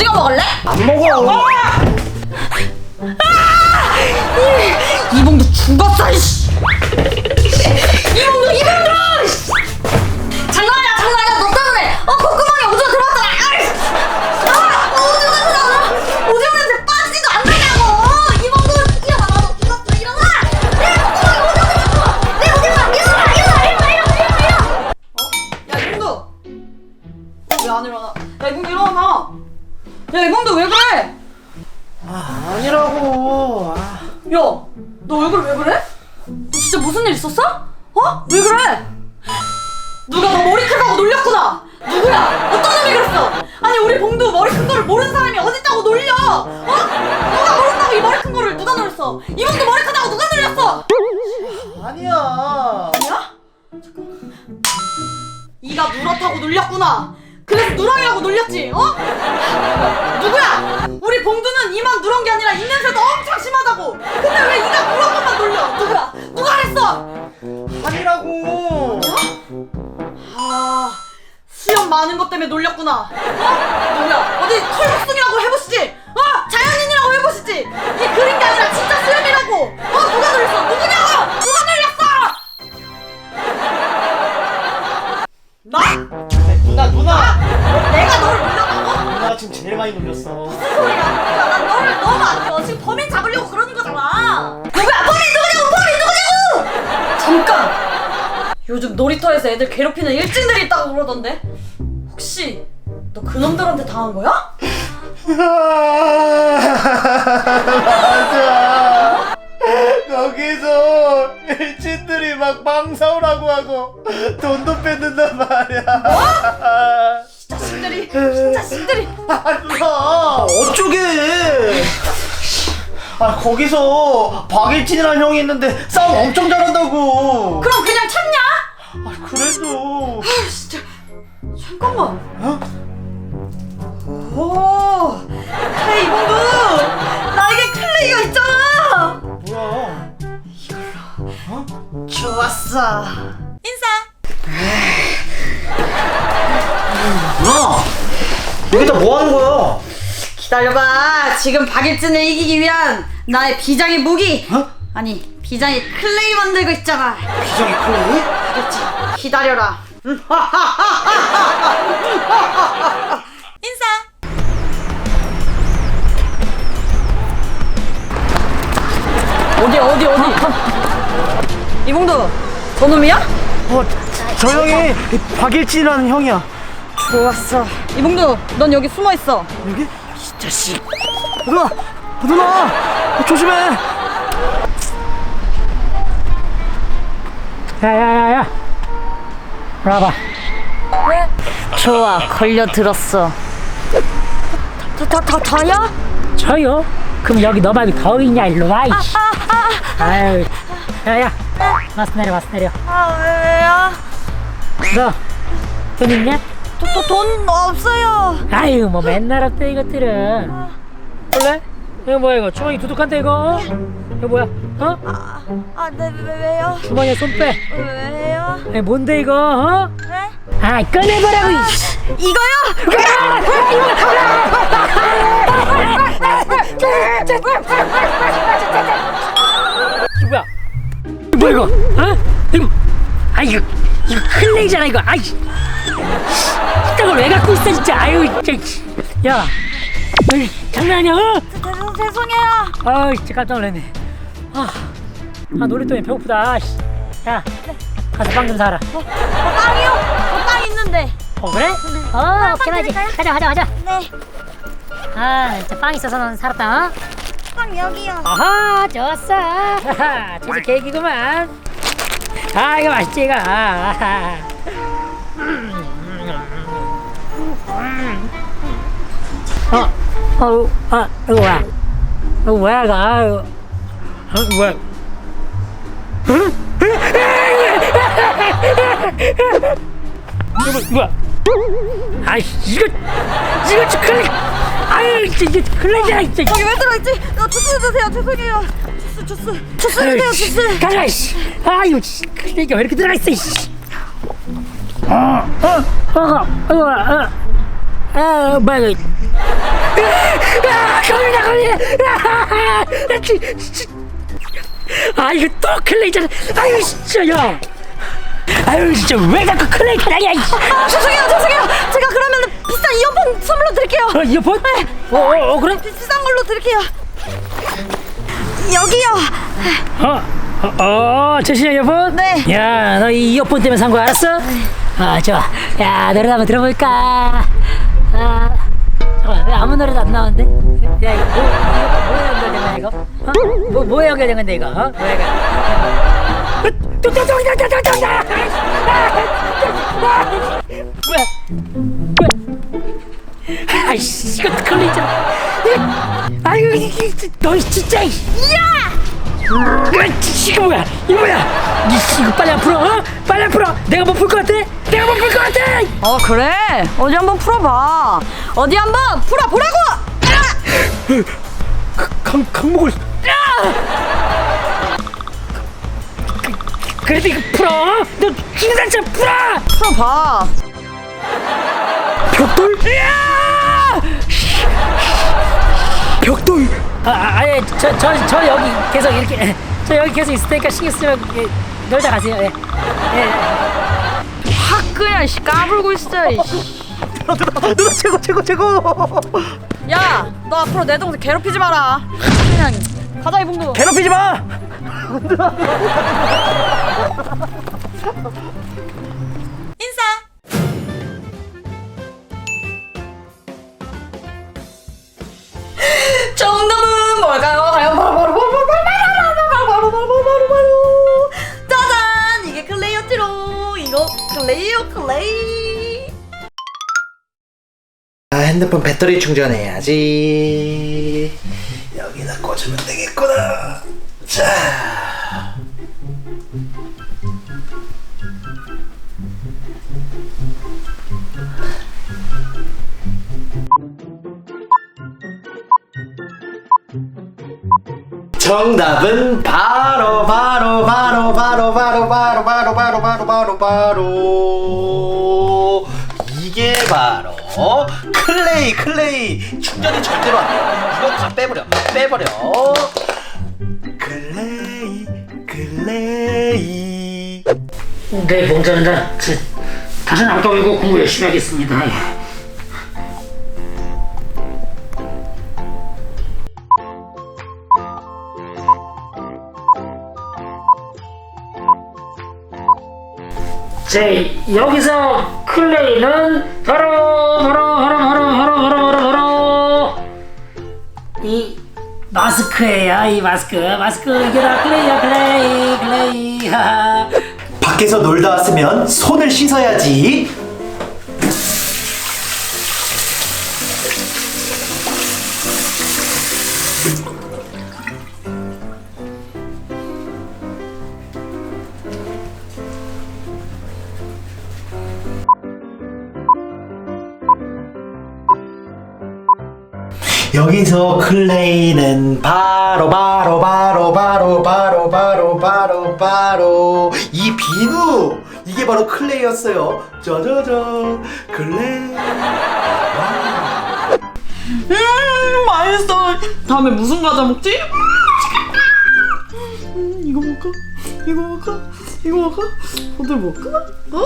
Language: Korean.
오징어 먹을래? 안 먹어. 이봉도 죽었어 이씨 야 이봉도 왜 그래 아, 아니라고. 아, 야, 너 얼굴 왜 그래? 너 진짜 무슨 일 있었어? 어? 왜 그래? 누가 너 머리 크다고 놀렸구나. 누구야? 어떤 놈이 그랬어? 아니 우리 봉두 머리 큰 거를 모르는 사람이 어딨다고 놀려? 어? 누가 모른다고 이 머리 큰 거를 누가 놀렸어? 이 봉두 머리 크다고 누가 놀렸어? 아니야. 아니야? 잠깐만. 이가 누렇다고 놀렸구나. 그래서 누렁이라고 놀렸지, 어? 때문에 놀렸구나. 어? 누구야? 어디 털목숭이라고 해보시지. 어? 자연인이라고 해보시지. 이게 그린 게 아니라 진짜 수염이라고. 어? 누가 놀렸어? 누구냐고? 누가 놀렸어? 나? 누나, 누나. 내가 너를 놀렸다고? 누나가 지금 제일 많이 놀렸어. 무슨 소리야? 야, 난 너를 너무 아껴. 지금 범인 잡으려고 그러는 거잖아. 누구야? 범인 누구냐고? 범인 누구냐고? 잠깐. 요즘 놀이터에서 애들 괴롭히는 일진들이 있다고 그러던데. 혹시 너 그놈들한테 당한 거야? 맞아. 거기서 일진들이 막 방사오라고 하고 돈도 뺏는단 말이야. 이 자식들이, 이 자식들이. 아. 어쩌게. 아, 거기서 박일진이라는 형이 있는데 싸움 엄청 잘한다고. 그럼 그냥 참냐? 아, 그래도. 아, 진짜. 잠깐만. 어? 오, 클레이 봉두. 나에게 클레이가 있잖아. 뭐야? 좋았어. 인사. 누나! 여기다 뭐 하는 거야? 기다려봐. 지금 박일진을 이기기 위한 나의 비장의 무기. 어? 아니, 비장의 클레이 만들고 있잖아. 비장의 클레이? 알겠지? 기다려라. 인사. 어디 어디 어디? 이봉도, 저놈이야? 어, 저 형이 박일진이라는 형이야. 좋았어. 이봉도, 넌 여기 숨어 있어. 여기? 이 자식. 누나! 누나! 조심해! 야야야야 와봐 좋아, 걸려 들었어. 다, 다, 다, 다야? 저요? 그럼 여기 너 말고 더 있냐 일로 와 이씨 아유 야 야 마스 내려 마스 내려 아, 왜요? 너돈 있냐? 돈, 돈, 돈 없어요. 아유 뭐 맨날 없대 이것들은 원래? 이거 뭐야 이거 주머니 두둑한데 이거 이거 뭐야 어? 아, 네, 왜, 왜요? 주머니에 손 빼 왜요? 아니 뭔데 이거 어? 네? 아 꺼내보라고 이씨 이거요? 이거 뭐야 이거 뭐야 이거 어? 이거 아 이거 이거 클레이잖아 이거 아이 이딴 걸왜 갖고 있어 진짜 아유 진짜 야 어이, 장난 아니야 어? 죄송, 죄송해요. 아 진짜 깜짝 놀랐네 아, 아 놀이터에 배고프다 씨. 야 가서 빵 좀 사라 어, 빵이요? 어, 빵 있는데. 어 그래? 어 오케이 드릴까요? 가자 가자 가자 네. 아 진짜 빵 있어서 넌 살았다 어? 빵 여기요. 아하 좋았어 하하 저도 계획이구만 아 이거 맛있지 이거 아하. 어, 어, 아, 이거 뭐야? 이거 뭐야? 아. 어, 이거 뭐야? 뭐야? 아이씨, 이거, 이거 저 클레, 아유, 이게 클레잖아, 진짜. 여기 왜 들어있지? 어, 주스 드세요. 죄송해요. 주스, 주스. 주스 주세요, 주스. 가자, 씨. 아유, 씨. 클레이가 왜 이렇게 들어가 있어, 씨. 어, 어, 어, 어, 어, 어, 어, 뭐야. 아, 걸리다 걸리다. 아, 나 지- 지- 아 이거 또 클레이잖아. 아유 진짜 야. 아유 진짜 왜 자꾸 클레이 타령이야? 아, 죄송해요, 죄송해요. 제가 그러면 비싼 이어폰 선물로 드릴게요. 어 이어폰? 네. 어, 어, 어 그래? 비- 비싼 걸로 드릴게요. 여기요. 어, 어, 어, 최신형 이어폰? 네. 야, 너 이 이어폰 때문에 산 거 알았어? 아, 좋아. 야, 노래 한번 들어볼까? 아, 잠깐만, 왜 아무 노래도 안 나오는데? 야, 이거 뭐, 이거 뭐에 연결된 거야, 이거? 어? 뭐, 뭐에 연결된 건데, 이거? 어? 뭐야, 이거? 뚱뚱뚱뚱뚱뚱뚱! 뭐야? 뭐야? 아이씨, 이거 걸리잖아. 아이고, 이게, 너 진짜. 야! 이거 뭐야? 이거 뭐야? 이 이거 빨리 안 풀어? 어? 빨리 안 풀어? 내가 못 풀 것 같아? 내가 못 풀 것 같아? 어 그래? 어디 한번 풀어봐. 어디 한번 풀어보라고. 강 강목을. 그, 그래도 이거 풀어? 어? 너 김산차 풀어? 풀어봐. 벽돌? 야! 벽돌. 아, 아 아 예 저 저 저 여기 계속 이렇게 저 여기 계속 있을 테니까 신경 쓰지 말고 예, 놀다 가세요. 예. 예. 확 그냥 씨 까불고 있어. 이 씨. 누나 누나 최고 최고 최고 야, 너 앞으로 내 동생 괴롭히지 마라. 그냥 가자 이봉도. 괴롭히지 마 인사. 정답은 뭘까요? 과연 바로 바로 바로 바로 바로 바로 바로 바로 바로 바로 바로 짜잔 이게 클레이였지로 이거 클레이요 클레이 아 핸드폰 배터리 충전해야지 여기다 꽂으면 되겠구나 자 정답은 바로 바로 바로 바로 바로 바로 바로 바로 바로 바로 바로 이게 바로 클레이 클레이. 충전이 절대로 안 돼요. 이거 다 빼버려. 빼버려. 클레이 클레이. 네, 봉자는 다시는 안 까불고 공부 열심히 하겠습니다. 자, 여기서 클레이는 바로 바로 바로 바로 바로 바로 바로 바로 이 마스크예요. 이 마스크, 마스크 이게 다 클레이야, 클레이, 클레이. 밖에서 놀다 왔으면 손을 씻어야지 여기서 클레이는 바로 바로 바로 바로 바로 바로 바로 바로 이 비누 이게 바로 클레이였어요 짜자잔 클레이 음 맛있어 다음에 무슨 과자 먹지? 음, 이거 먹을까? 이거 먹을까? 이거 먹을까? 오늘 먹을까? 어?